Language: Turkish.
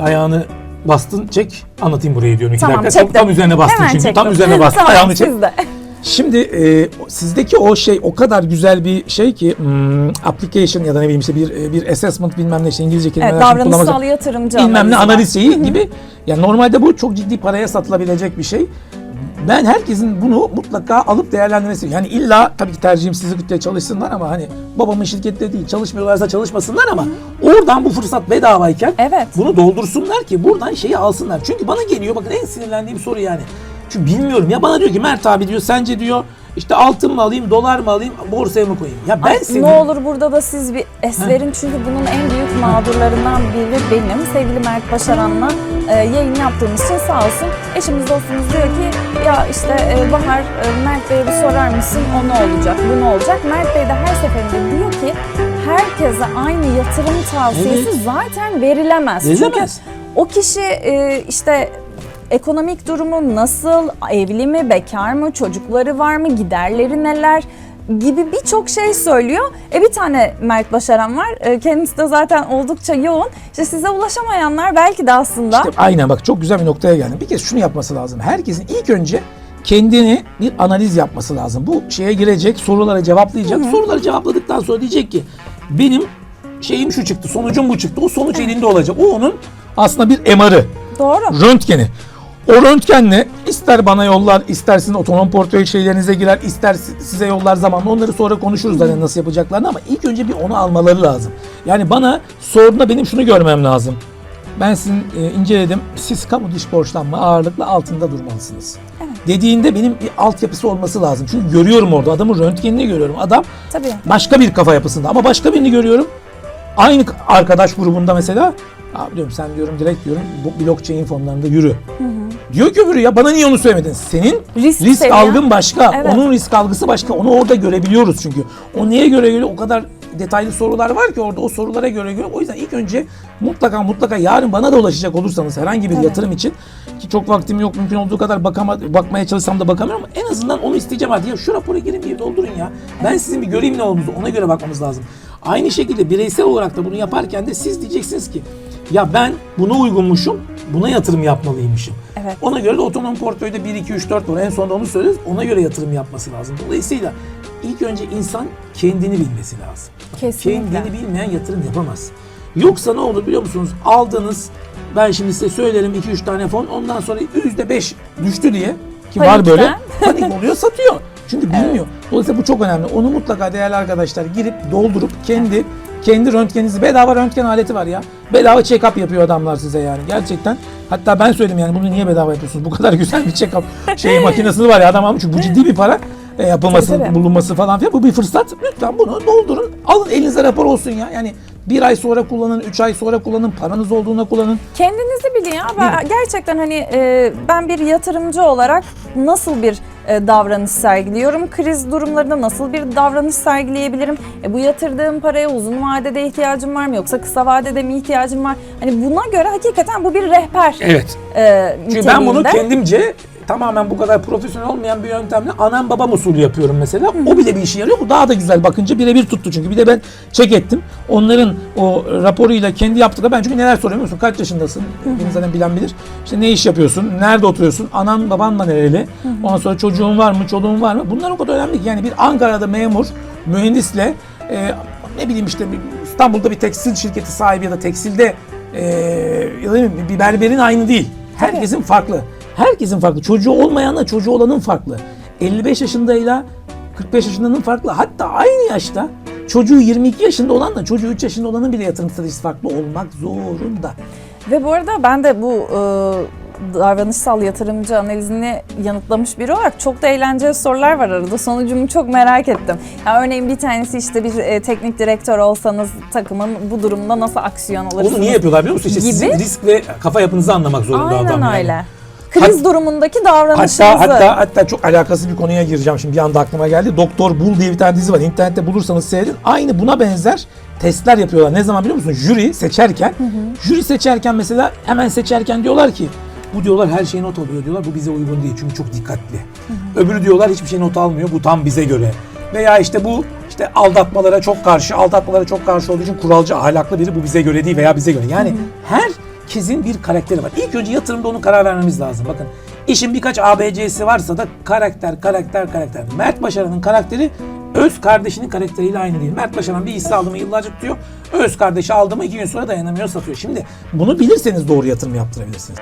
ayağını bastın çek anlatayım burayı diyorum iki Tamam dakika. Tam, çektim. tam üzerine bastın Hemen çünkü çektim. tam üzerine bastın Tamam, ayağını çek. siz de. Şimdi e, sizdeki o şey o kadar güzel bir şey ki hmm, application ya da ne bileyim işte bir e, bir assessment bilmem ne işte İngilizce kelimeler Evet, şimdi davranışsal yatırımcı bilmem ne analizi var. analiz şeyi gibi. Yani normalde bu çok ciddi paraya satılabilecek bir şey. Ben herkesin bunu mutlaka alıp değerlendirmesi. Yani illa tabii ki tercihim sizlikle çalışsınlar ama hani babamın şirkette değil çalışmıyorlarsa çalışmasınlar ama oradan bu fırsat bedavayken Evet. bunu doldursunlar ki buradan şeyi alsınlar. Çünkü bana geliyor bakın en sinirlendiğim soru yani. Çünkü bilmiyorum ya bana diyor ki Mert abi diyor sence diyor işte altın mı alayım dolar mı alayım borsaya mı koyayım? Ya ben Ay, senin Ne olur burada da siz bir es verin çünkü bunun en büyük mağdurlarından biri benim. Sevgili Mert Başaran'la e, yayın yaptığımız için sağ olsun eşimiz dostumuz diyor ki ya işte e, Bahar e, Mert Bey'e bir sorar mısın o ne olacak bu ne olacak? Mert Bey de her seferinde diyor ki herkese aynı yatırım tavsiyesi Evet. zaten verilemez. Verilemez. Çünkü o kişi e, işte ekonomik durumu nasıl, evli mi, bekar mı, çocukları var mı, giderleri neler gibi birçok şey söylüyor. E bir tane Mert Başaran var. E, kendisi de zaten oldukça yoğun. İşte size ulaşamayanlar belki de aslında İşte aynen bak çok güzel bir noktaya geldim. Bir kez şunu yapması lazım. Herkesin ilk önce kendini bir analiz yapması lazım. Bu şeye girecek, sorulara cevaplayacak. Soruları cevapladıktan sonra diyecek ki benim şeyim şu çıktı, sonucum bu çıktı. O sonuç elinde olacak. O onun aslında bir MR'ı, doğru. röntgeni. O röntgenle ister bana yollar, ister sizin otonom portföy şeylerinize girer, ister si- size yollar zamanla onları sonra konuşuruz zaten nasıl yapacaklarını ama ilk önce bir onu almaları lazım. Yani bana sorduğunda benim şunu görmem lazım. Ben sizin e, inceledim. Siz kamu dış borçlanma ağırlıklı altında durmalısınız. Dediğinde benim bir altyapısı olması lazım. Çünkü görüyorum orada adamın röntgenini görüyorum. Adam Tabii. başka bir kafa yapısında ama başka birini görüyorum. Aynı arkadaş grubunda mesela Abi diyorum sen diyorum direkt diyorum bu blockchain fonlarında yürü. Diyor ki öbürü ya bana niye onu söylemedin? Senin Risk risk, seviyen- algın başka. Evet. Onun risk algısı başka. Onu orada görebiliyoruz çünkü. O neye göre göre o kadar detaylı sorular var ki orada o sorulara göre göre. O yüzden ilk önce mutlaka mutlaka yarın bana da ulaşacak olursanız herhangi bir Tabii. yatırım için ki çok vaktim yok mümkün olduğu kadar bakama, bakmaya çalışsam da bakamıyorum ama en azından onu isteyeceğim hadi ya şu rapora girin bir doldurun ya. Ben sizin bir göreyim ne olduğunuzu ona göre bakmamız lazım. Aynı şekilde bireysel olarak da bunu yaparken de siz diyeceksiniz ki ya ben buna uygunmuşum, buna yatırım yapmalıymışım. Evet. Ona göre de otonom portföyde 1, 2, 3, 4 var. En sonunda onu söyleriz. Ona göre yatırım yapması lazım. Dolayısıyla ilk önce insan kendini bilmesi lazım. Kesinlikle. Kendini bilmeyen yatırım yapamaz. Yoksa ne olur biliyor musunuz? Aldığınız ben şimdi size söylerim 2-3 tane fon ondan sonra %5 düştü diye ki var Panikten. böyle panik oluyor satıyor. Çünkü bilmiyor. Dolayısıyla bu çok önemli. Onu mutlaka değerli arkadaşlar girip doldurup kendi kendi röntgeninizi bedava röntgen aleti var ya. Bedava check-up yapıyor adamlar size yani gerçekten. Hatta ben söyledim yani bunu niye bedava yapıyorsunuz? Bu kadar güzel bir check-up şey makinesi var ya adam almış. Çünkü bu ciddi bir para e, yapılması, Tabii, tabii. bulunması falan filan. Bu bir fırsat. Lütfen bunu doldurun. Alın elinize rapor olsun ya. Yani bir ay sonra kullanın, üç ay sonra kullanın, paranız olduğunda kullanın. Kendinizi bilin ya. Ben gerçekten hani e, ben bir yatırımcı olarak nasıl bir davranış sergiliyorum? Kriz durumlarında nasıl bir davranış sergileyebilirim? E, bu yatırdığım paraya uzun vadede ihtiyacım var mı yoksa kısa vadede mi ihtiyacım var? Hani buna göre hakikaten bu bir rehber Evet. e, Çünkü ben bunu kendimce tamamen bu kadar profesyonel olmayan bir yöntemle anam babam usulü yapıyorum mesela. O bile bir işe yarıyor. Bu daha da güzel bakınca birebir tuttu çünkü. Bir de ben check ettim. Onların o raporuyla kendi yaptıkları ben çünkü neler soruyorum musun? Kaç yaşındasın? Beni zaten bilen bilir. İşte ne iş yapıyorsun? Nerede oturuyorsun? Anan baban da nereli? Ondan sonra çocuğun var mı? Çoluğun var mı? Bunlar o kadar önemli ki. Yani bir Ankara'da memur, mühendisle e, ne bileyim işte İstanbul'da bir tekstil şirketi sahibi ya da tekstilde e, ya da bir berberin aynı değil. Herkesin farklı. Herkesin farklı. Çocuğu olmayanla çocuğu olanın farklı. 55 yaşındayla 45 yaşındanın farklı. Hatta aynı yaşta çocuğu 22 yaşında olanla çocuğu 3 yaşında olanın bile yatırım stratejisi farklı olmak zorunda. Ve bu arada ben de bu e, davranışsal yatırımcı analizini yanıtlamış biri olarak çok da eğlenceli sorular var arada. Sonucumu çok merak ettim. Ya örneğin bir tanesi işte bir e, teknik direktör olsanız takımın bu durumda nasıl aksiyon alırsınız? Onu niye yapıyorlar biliyor musun? İşte Gibi. sizin risk ve kafa yapınızı anlamak zorunda Aynen adam yani. öyle. Kriz Hat- durumundaki davranışınızı. Hatta hatta hatta çok alakasız bir konuya gireceğim şimdi bir anda aklıma geldi. Doktor Bull diye bir tane dizi var. İnternette bulursanız seyredin. Aynı buna benzer testler yapıyorlar. Ne zaman biliyor musun? Jüri seçerken, jüri seçerken mesela hemen seçerken diyorlar ki bu diyorlar her şeyi not alıyor diyorlar. Bu bize uygun değil çünkü çok dikkatli. Öbürü diyorlar hiçbir şey not almıyor. Bu tam bize göre. Veya işte bu işte aldatmalara çok karşı, aldatmalara çok karşı olduğu için kuralcı, ahlaklı biri bu bize göre değil veya bize göre. Yani her herkesin bir karakteri var. İlk önce yatırımda onun karar vermemiz lazım. Bakın işin birkaç ABC'si varsa da karakter, karakter, karakter. Mert Başaran'ın karakteri öz kardeşinin karakteriyle aynı değil. Mert Başaran bir hisse aldı mı yıllarca tutuyor. Öz kardeşi aldı mı iki gün sonra dayanamıyor satıyor. Şimdi bunu bilirseniz doğru yatırım yaptırabilirsiniz.